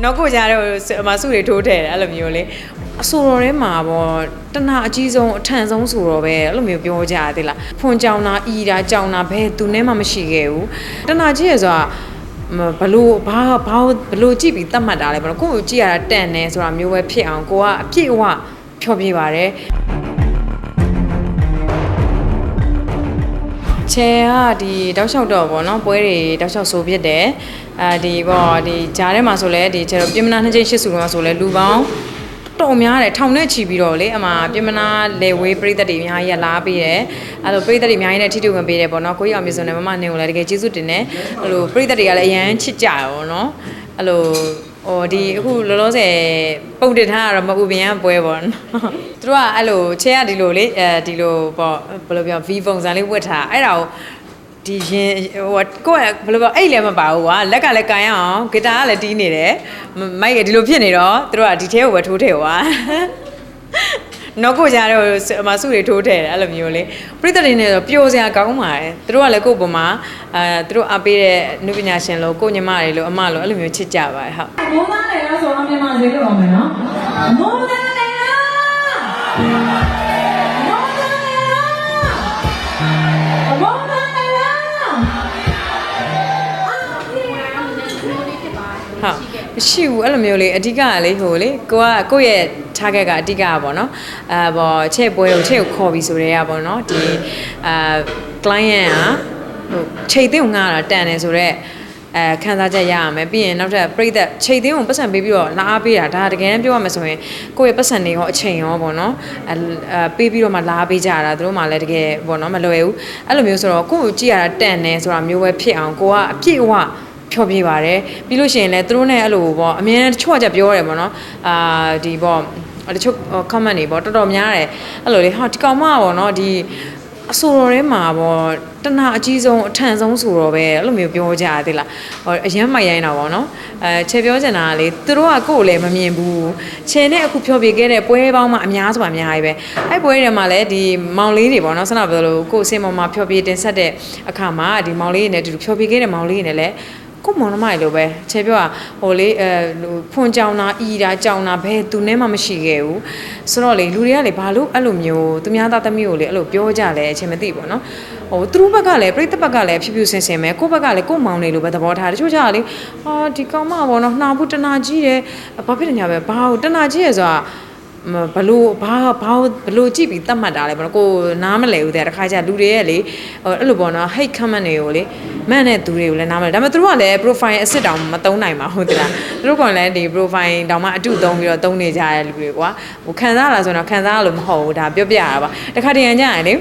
နောက်ကိုကြတော့အမစုတွေထိုးထည့်တယ်အဲ့လိုမျိုးလေအဆိုတော်ထဲမှာပေါ့တနာအကြီးဆုံးအထန်ဆုံးဆိုတော့ပဲအဲ့လိုမျိုးပြောကြရသေးလားဖွန်ကြောင်တာအီတာကြောင်တာဘယ်သူနဲ့မှမရှိခဲ့ဘူးတနာကြီးရယ်ဆိုတာမဘလို့ဘာဘာဘလို့ကြည့်ပြီးတတ်မှတ်တာလဲဘလို့ကိုယ့်ကိုကြည့်ရတာတန်နေဆိုတာမျိုးပဲဖြစ်အောင်ကိုကအပြည့်အဝဖြောပြပါတယ် ချဲကဒီတောက်လျှောက်တော့ဗောနော်ပွဲတွေတောက်လျှောက်ဆိုဖြစ်တယ်အဲဒီဗောဒီဂျားထဲမှာဆိုလဲဒီချဲတော့ပြင်မနာနှစ်ချိန်ရှစ်စုလုံးဆိုလဲလူပေါင်းတော်များတယ်ထောင်နဲ့ချီပြီးတော့လေအမပြင်မနာလေဝေးပြည်သက်တွေအများကြီးရလာပေးတယ်အဲ့လိုပြည်သက်တွေအများကြီးနဲ့ထိတူဝင်ပေးတယ်ဗောနော်ကိုကြီးအောင်မြေစုံနဲ့မမနေကိုလည်းတကယ်ကျေးဇူးတင်တယ်အဲ့လိုပြည်သက်တွေကလည်းအရန်ချစ်ကြရဗောနော်အဲ့လို ဟိုဒီအခုလောလောဆယ်ပုံတင်ထားရတော့မအူပင်ကပွဲပေါ့နော်သူတို့ကအဲ့လိုချဲကဒီလိုလေအဲဒီလိုပေါ့ဘယ်လိုပြော V ပုံစံလေးဝတ်ထားအဲ့ဒါကိုဒီရင်ဟိုကိုယ့်ကဘယ်လိုပြောအဲ့လည်းမပါဘူးကွာလက်ကလည်းကန်ရအောင်ဂီတာကလည်းတီးနေတယ်မိုက်ကဒီလိုဖြစ်နေတော့သူတို့ကဒီထဲကိုပဲထိုးထည့်ကွာ နောက်ကိုကြတော့အမစုတွေထိုးထည့်တယ်အဲ့လိုမျိုးလေပြိတ္တတွေနဲ့တော့ပျော်စရာကောင်းပါတယ်သူတို့ကလည်းကိုယ့်ပေါ်မှာအဲသူတို့အားပေးတဲ့နုပညာရှင်လို့ကိုယ့်ညီမတွေလို့အမလို့အဲ့လိုမျိုးချစ်ကြပါတယ်ဟုတ်မိုးသားလေလားဆိုတော့မြန်မာစကားလို့အောင်မယ်နော်မိုးသားလေလား မရှိဘူးအဲ့လိုမျိုးလေအဓိကကလေဟိုလေကိုကကိုယ့်ရဲ့ target ကအဓိကကပေါ့နော်အဲဘောချဲ့ပွဲကိုချဲ့ကိုခေါ်ပြီးဆိုတဲ့ကပေါ့နော်ဒီအာ client ကဟိုချိန်သိမ်းကိုငှားတာတန်တယ်ဆိုတော့အဲခံစားချက်ရရမယ်ပြီးရင်နောက်ထပ်ပြိသက်ချိန်သိမ်းကိုပတ်စံပေးပြီးတော့လာအားပေးတာဒါတကယ်တမ်းပြောရမယ်ဆိုရင်ကိုယ့်ရဲ့ပတ်စံတွေရောအချိန်ရောပေါ့နော်အဲအဲပေးပြီးတော့မှလာအားပေးကြတာသူတို့မှလည်းတကယ်ပေါ့နော်မလွယ်ဘူးအဲ့လိုမျိုးဆိုတော့ကိုယ့်ကိုကြည့်ရတာတန်တယ်ဆိုတာမျိုးပဲဖြစ်အောင်ကိုကအပြည့်အဝ ဖြောပြပါတယ်ပြီးလို့ရှိရင်လည်းသူတို့နဲ့အဲ့လိုပေါ့အမြဲတမ်းတချို့ကကြပြောရတယ်ပေါ့နော်အာဒီပေါ့တချို့ comment တွေပေါ့တော်တော်များတယ်အဲ့လိုလေဟာဒီကောင်မပေါ့နော်ဒီအဆိုတော်ထဲမှာပေါ့တနာအကြီးဆုံးအထန်ဆုံးဆိုတော့ပဲအဲ့လိုမျိုးပြောကြရသေးလားဟောအရန်မိုက်ရိုင်းတာပေါ့နော်အဲချေပြောချင်တာကလေသူတို့ကကိုယ်လည်းမမြင်ဘူးချေနဲ့အခုဖြောပြခဲ့တဲ့ပွဲပေါင်းမှအများစွာအများကြီးပဲအဲ့ပွဲတွေမှာလည်းဒီမောင်လေးတွေပေါ့နော်ဆန္ဒပြောလို့ကိုယ်အစင်ပေါ်မှာဖြောပြတင်ဆက်တဲ့အခါမှာဒီမောင်လေးတွေနဲ့အတူတူဖြောပြခဲ့တဲ့မောင်လေးတွေနဲ့လည်း ကိုမောင်နှမလိုပဲချေပြောတာဟိုလေအဲဟိုဖွန်ကြောင်တာဤတာကြောင်တာဘယ်သူနဲ့မှမရှိခဲ့ဘူးဆိုတော့လေလူတွေကလေဘာလို့အဲ့လိုမျိုးသူများသားသမီးကိုလေအဲ့လိုပြောကြလဲအချင်းမသိဘူးနော်ဟိုသူတို့ဘက်ကလည်းပြိတ္တဘက်ကလည်းဖြူဖြူဆင်ဆင်ပဲကိုယ့်ဘက်ကလည်းကိုယ့်မောင်လေးလိုပဲသဘောထားတချို့ကြတာလေဟာဒီကောင်မပေါ့နော်နှာဘူးတနာကြီးတယ်ဘာဖြစ်တယ်ညာပဲဘာကိုတနာကြီးရယ်ဆိုတာ ဘလို့ဘာဘာဘလို့ကြည့်ပြီးတတ်မှတ်တာလဲဘောနော်ကိုနားမလဲဘူးတဲ့တခါကျလူတွေရဲ့လေဟိုအဲ့လိုပေါ့နော် hate comment တွေကိုလေမန့်တဲ့သူတွေကိုလည်းနားမလဲဒါပေမဲ့သူတို့ကလည်း profile အစ်စ်တောင်မသုံးနိုင်ပါဘူးတလားသူတို့ကလည်းဒီ profile တောင်မှအတုသုံးပြီးတော့သုံးနေကြတဲ့လူတွေကွာဟိုခံစားလာဆိုတော့ခံစားလို့မဟုတ်ဘူးဒါပြောပြရတာပါတခါတရံကြရင်လေ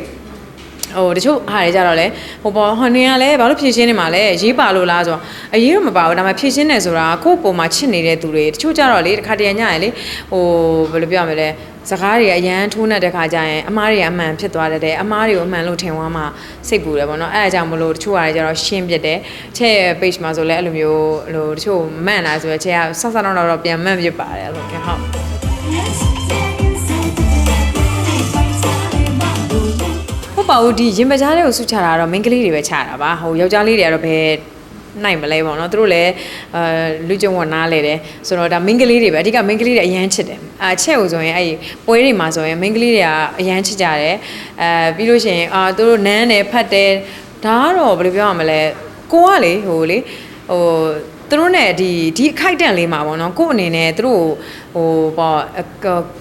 ဟိုတချို့အားရကြတော့လေဟိုပေါ်ဟိုနေရလဲဘာလို့ဖြည့်ရှင်းနေမှာလဲရေးပါလို့လားဆိုတော့အရေးတော့မပါဘူးဒါပေမဲ့ဖြည့်ရှင်းနေဆိုတာကိုယ့်ပုံမှာချစ်နေတဲ့သူတွေတချို့ကြတော့လေတခါတရံညရင်လေဟိုဘယ်လိုပြောရမလဲစကားတွေအရန်ထိုးနေတဲ့ခါကျရင်အမားတွေကအမှန်ဖြစ်သွားတယ်တဲ့အမားတွေကိုအမှန်လို့ထင်သွားမှစိတ်ပူတယ်ပေါ့နော်အဲအကြောင်းမလို့တချို့အားရကြတော့ရှင်းပြတယ်ချဲ့ page မှာဆိုလဲအဲ့လိုမျိုးဟိုတချို့မှန်လာဆိုတော့ချဲ့ကဆက်ဆက်တော့တော့ပြန်မှန်ပြပါတယ်အဲ့လိုကဟုတ် ပါဘူးဒီရင်ပကြားလေးကိုဆုချတာတော့မိန်းကလေးတွေပဲချတာပါဟိုယောက်ျားလေးတွေကတော့ဘယ်နိုင်မလဲပေါ့နော်သူတို့လည်းအဲလူကြုံဝနားလဲတယ်ဆိုတော့ဒါမိန်းကလေးတွေပဲအဓိကမိန်းကလေးတွေအရန်ချစ်တယ်အာချက်ကိုဆိုရင်အဲ့ပွဲတွေမှာဆိုရင်မိန်းကလေးတွေကအရန်ချစ်ကြတယ်အဲပြီးလို့ရှိရင်အာသူတို့နန်းတယ်ဖတ်တယ်ဒါကတော့ဘယ်လိုပြောရမလဲကိုကလေဟိုလေဟိုသူတို့ ਨੇ ဒီဒီအခိုက်အတန့်လေးမှာပေါ့နော်ကို့အနေနဲ့သူတို့ ဟိုပေါ့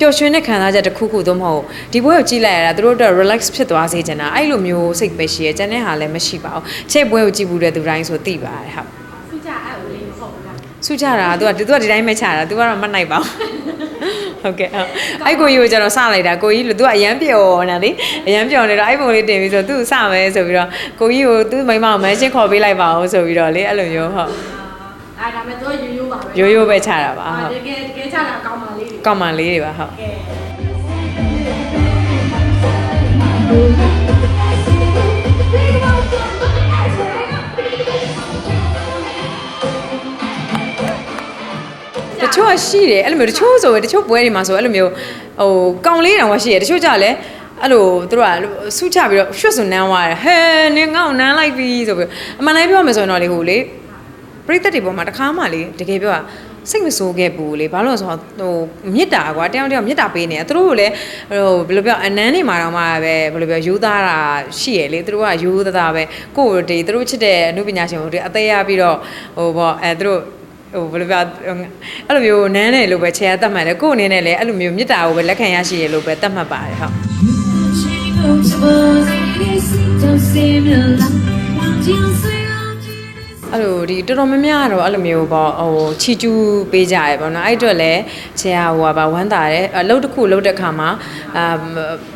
ပျော်ရွှင်တဲ့ခံစားချက်တစ်ခုခုသို့မဟုတ်ဒီဘွဲကိုကြည့်လိုက်ရတာသူတို့အတွက် relax ဖြစ်သွားစေချင်တာအဲ့လိုမျိုးစိတ်ပဲရှိရဲကျန်တဲ့ဟာလည်းမရှိပါဘူးချက်ဘွဲကိုကြည့်ဘူးတဲ့သူတိုင်းဆိုသိပါတယ်ဟုတ်စုကြအဲ့ဦးလေးမဟုတ်ဘူးလားဆုချတာသူကသူကဒီတိုင်းပဲချတာသူကတော့မနိုင်ပါဘူးဟုတ်ကဲ့ဟုတ်အဲ့ကိုကြီးကိုကျတော့စလိုက်တာကိုကြီးလို့သူကအရန်ပျော်နေတာလေအရန်ပျော်နေတော့အဲ့ပုံလေးတင်ပြီးဆိုသူ့စမယ်ဆိုပြီးတော့ကိုကြီးကိုသူ့မိမကိုမန်ရှင်းခေါ်ပေးလိုက်ပါအောင်ဆိုပြီးတော့လေအဲ့လိုမျိုးဟုတ် အဲ့ဒါမဲ့တော့ရိုးရိုးပါပဲရိုးရိုးပဲချတာပါဟုတ်တကယ်တကယ်ချတာကောင်းပါလေကောင်းမလေးတွေပါဟုတ်ကဲတချို့ကရှိတယ်အဲ့လိုမျိုးတချို့ဆိုရင်တချို့ပွဲတွေမှာဆိုအဲ့လိုမျိုးဟိုကောင်လေးတောင်မှရှိတယ်တချို့ကြလည်းအဲ့လိုသူတို့ကဆုချပြီးတော့ရွှတ်စွန်နန်းသွားတယ်ဟဲနင်ငေါ့နန်းလိုက်ပြီဆိုပြီးအမှန်တိုင်းပြောမယ်ဆိုရင်တော့လေဟိုလေ ပပြိသက်တွေပေါ်မှာတစ်ခါမှလေတကယ်ပြောတာစိတ်မဆိုးခဲ့ဘူးလေဘာလို့လဲဆိုတော့ဟိုမေတ္တာကွာတယောက်တယောက်မေတ္တာပေးနေတာသူတို့ကိုလည်းဟိုဘယ်လိုပြောအနန်းနေမှာတော့မှပဲဘယ်လိုပြောယူသားတာရှိရလေသူတို့ကယူသားတာပဲကိုယ့်ကိုဒီသူတို့ချစ်တဲ့အမှုပညာရှင်တွေအသေးရပြီးတော့ဟိုပေါ့အဲသူတို့ဟိုဘယ်လိုပြောအဲ့လိုမျိုးနန်းတယ်လို့ပဲခြေရတတ်မှန်တယ်ကိုယ့်အနေနဲ့လည်းအဲ့လိုမျိုးမေတ္တာကိုပဲလက်ခံရရှိရလို့ပဲတတ်မှတ်ပါတယ်ဟုတ် အဲ့လိုဒီတော်တော်များများကတော့အဲ့လိုမျိုးပေါ့ဟိုချီကျူးပေးကြရပေါ့နော်အဲ့အတွက်လည်းဆရာဟိုကပါဝမ်းသာတယ်အလုပ်တစ်ခုလုပ်တဲ့အခါမှာအာ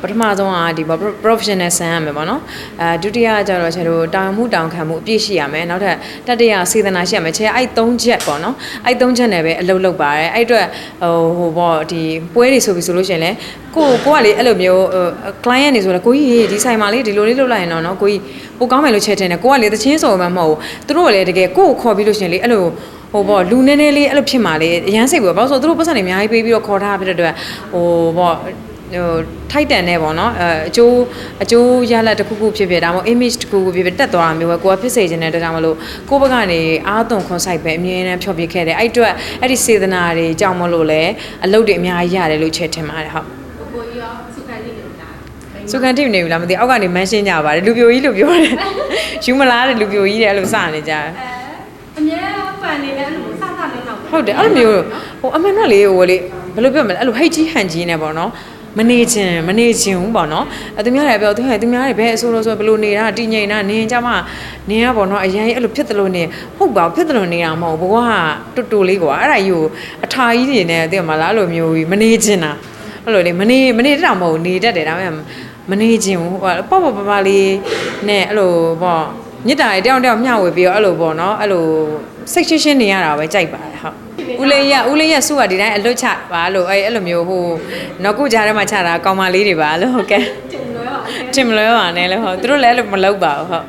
ပထမဆုံးကဒီပေါ့ professional ဆန်ရမယ်ပေါ့နော်အာဒုတိယကျတော့ဆရာတို့တောင်မှုတောင်ခံမှုအပြည့်ရှိရမယ်နောက်ထပ်တတိယစေတနာရှိရမယ်ဆရာအဲ့၃ချက်ပေါ့နော်အဲ့၃ချက်နဲ့ပဲအလုပ်လုပ်ပါတယ်အဲ့အတွက်ဟိုဟိုပေါ့ဒီပွဲတွေဆိုပြီးဆိုလို့ရှိရင်လည်းကိုကိုကလေအဲ့လိုမျိုး client နေဆိုတော့ကိုကြီးဟေးဒီဆိုင်မှာလေဒီလိုလေးလုပ်လိုက်ရင်တော့နော်ကိုကြီးပိုကောင်းမယ်လို့ချက်တင်တယ်ကိုကလေသချင်းဆိုမှမဟုတ်ဘူးသူတို့ကလည်းတကယ်ကိုကိုခေါ်ပြီးလို့ရှိရင်လေအဲ့လိုဟိုပေါ့လူနည်းနည်းလေးအဲ့လိုဖြစ်မှာလေအရန်စိတ်ပဲဘာလို့ဆိုသူတို့ပတ်စံတွေအများကြီးပေးပြီးတော့ခေါ်ထားဖြစ်တဲ့အတွက်ဟိုပေါ့ဟိုထိုက်တန်နေပေါ့နော်အဲအကျိုးအကျိုးရလဒ်တစ်ခုခုဖြစ်ဖြစ်ဒါမှမဟုတ် image တစ်ခုခုဖြစ်ဖြစ်တက်သွားတာမျိုးပဲကိုကဖြစ်စေချင်တဲ့အတွက်ကြောင့်မလို့ကိုယ့်ဘက်ကနေအားသွန်ခွန်ဆိုင်ပဲအမြဲတမ်းဖြောပြခဲ့တယ်အဲ့အတွက်အဲ့ဒီစေတနာတွေကြောင့်မလို့လဲအလုပ်တွေအများကြီးရတယ်လို့ချက်ထင်ပါတယ်ဟုတ်ကိုကိုကြီးရောစုခံနေတယ်လား စုခံတိမနေဘူးလားမသိအောက်ကနေမန်းရှင်းကြပါတယ်လူပြိုကြီးလို့ပြောတယ်ယူမလားတဲ့လူပြိုကြီးတဲ့အဲ့လိုစနေကြတယ်အဲအများဖန်နေတဲ့အဲ့လိုစစနေတော့ဟုတ်တယ်အဲ့လိုမျိုးဟိုအမှန်တော့လေဟိုလေဘယ်လိုပြောမလဲအဲ့လိုဟိတ်ကြီးဟန်ကြီးနေပေါ့နော်မနေခြင်းမနေခြင်းဘူးပေါ့နော်အဲသူများတွေပြောသူဟဲ့သူများတွေဘယ်အဆိုးလို့ဆိုဘယ်လိုနေတာတည်ငြိမ်တာနင်းကြမှာနင်းရပေါ့နော်အရင်အဲ့လိုဖြစ်တယ်လို့နေဟုတ်ပါဘူးဖြစ်တယ်လို့နေတာမဟုတ်ဘူးဘဝကတူတူလေးကွာအဲ့ဒါကြီးကိုအထာကြီးတွေနဲ့သိရမလားအဲ့လိုမျိုးကြီးမနေခြင်းတာအဲ့လိုလေမနေမနေတတ်တာမဟုတ်ဘူးနေတတ်တယ်ဒါပေမဲ့ မနေခြင်းဘူးဟိုပေါ့ပေါ့ပပလေးနဲ့အဲ့လိုပေါ့မြစ်တာတွေတယောက်တယောက်မျှဝေပြီးတော့အဲ့လိုပေါ့နော်အဲ့လိုစိတ်ရှင်းရှင်းနေရတာပဲကြိုက်ပါတယ်ဟုတ်ဦးလေးရဦးလေးရစုကဒီတိုင်းအလွတ်ချပါလို့အဲ့အဲ့လိုမျိုးဟိုနော်ကုကြားထဲမှာချတာကောင်းမလေးတွေပါလို့ဟုတ်ကဲ့ကျုံလွဲပါတင်မလွဲပါနဲ့လို့ဟုတ်သူတို့လည်းအဲ့လိုမလုပ်ပါဘူးဟုတ်